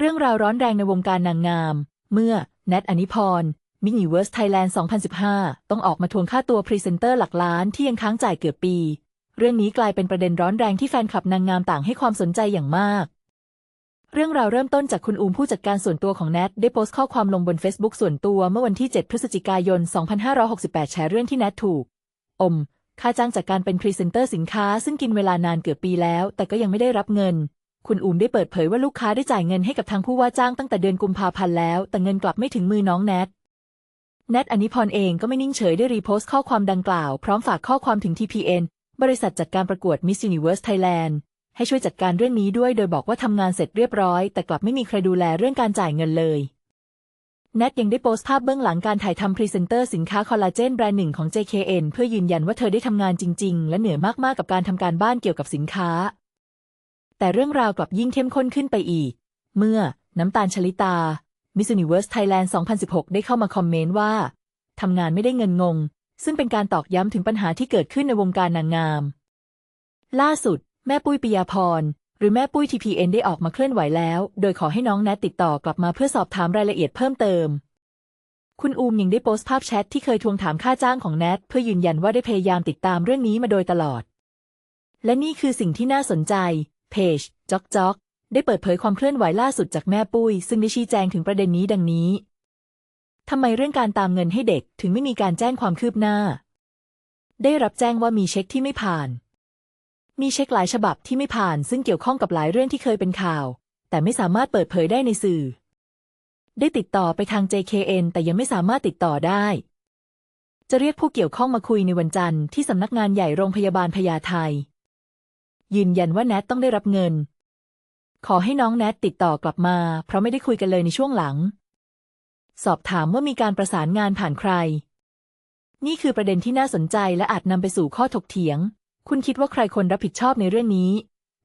เรื่องราวร้อนแรงในวงการนางงาม เมื่อแนทอนิพรมินิเวิร์สไทยแลนด์ 2015 ต้องออกมาทวงค่าตัวพรีเซนเตอร์หลักล้านที่ยังค้างจ่ายเกือบปี เรื่องนี้กลายเป็นประเด็นร้อนแรงที่แฟนคลับนางงามต่างให้ความสนใจอย่างมาก เรื่องราวเริ่มต้นจากคุณอูมผู้จัดการส่วนตัวของแนทได้โพสต์ข้อความลงบน Facebook ส่วนตัวเมื่อวันที่ 7 พฤศจิกายน 2568 แชร์เรื่องที่แนทถูก อม ค่าจ้างจากการเป็นพรีเซนเตอร์สินค้าซึ่งกินเวลานานเกือบปีแล้ว แต่ก็ยังไม่ได้รับเงิน คุณอูมได้เปิดเผยว่าลูกค้าได้จ่ายเงินให้กับทางผู้ว่าจ้างตั้งแต่เดือนกุมภาพันธ์แล้ว แต่เงินกลับไม่ถึงมือน้องแนทแนทอนิพรเองก็ไม่นิ่งเฉยได้รีโพสต์ข้อความดังกล่าว พร้อมฝากข้อความถึง TPN บริษัทจัดการประกวด Miss Universe Thailand ให้ช่วยจัดการเรื่องนี้ด้วย โดยบอกว่าทำงานเสร็จเรียบร้อย แต่กลับไม่มีใครดูแลเรื่องการจ่ายเงินเลยแนทยังได้โพสต์ภาพเบื้องหลังการถ่ายทำพรีเซนเตอร์สินค้าคอลลาเจนแบรนด์หนึ่งของ JKN เพื่อยืนยันว่าเธอได้ทำงานจริง ๆ และเหนื่อยมากๆกับการทำการบ้านเกี่ยวกับสินค้า แต่เรื่องราวกลับยิ่งเข้มข้นขึ้นไปอีก เมื่อน้ำตาลชลิตา Miss Universe Thailand 2016 ได้เข้ามาคอมเมนต์ว่าทำงานไม่ได้เงินงง ซึ่งเป็นการตอกย้ำถึงปัญหาที่เกิดขึ้นในวงการนางงาม ล่าสุด แม่ปุ้ยปิยาพร หรือแม่ปุ้ย TPN ได้ออกมาเคลื่อนไหวแล้ว โดยขอให้น้องแนทติดต่อกลับมาเพื่อสอบถามรายละเอียดเพิ่มเติม คุณอูมยังได้โพสต์ภาพแชทที่เคยทวงถามค่าจ้างของแนทเพื่อยืนยันว่าได้พยายามติดตามเรื่องนี้มาโดยตลอด และนี่คือสิ่งที่น่าสนใจ เพจจ็อกจ็อกได้เปิดเผยความเคลื่อนไหวล่าสุดจากแม่ปุ้ย ซึ่งได้ชี้แจงถึงประเด็นนี้ดังนี้ทำไมเรื่องการตามเงินให้เด็กถึงไม่มีการแจ้งความคืบหน้า ได้รับแจ้งว่ามีเช็คที่ไม่ผ่าน มีเช็คหลายฉบับที่ไม่ผ่าน ซึ่งเกี่ยวข้องกับหลายเรื่องที่เคยเป็นข่าว แต่ไม่สามารถเปิดเผยได้ในสื่อ ได้ติดต่อไปทาง JKN แต่ยังไม่สามารถติดต่อได้ จะเรียกผู้เกี่ยวข้องมาคุยในวันจันทร์ที่สำนักงานใหญ่โรงพยาบาลพญาไท ยืนยันว่าแนทต้องได้รับเงิน ขอให้น้องแนทติดต่อกลับมา เพราะไม่ได้คุยกันเลยในช่วงหลัง สอบถามว่ามีการประสานงานผ่านใคร นี่คือประเด็นที่น่าสนใจและอาจนำไปสู่ข้อถกเถียง คุณคิดว่าใครควรรับผิดชอบในเรื่องนี้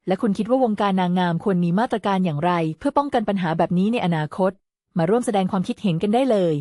และคุณคิดว่าวงการนางงามควรมีมาตรการอย่างไร เพื่อป้องกันปัญหาแบบนี้ในอนาคต มาร่วมแสดงความคิดเห็นกันได้เลย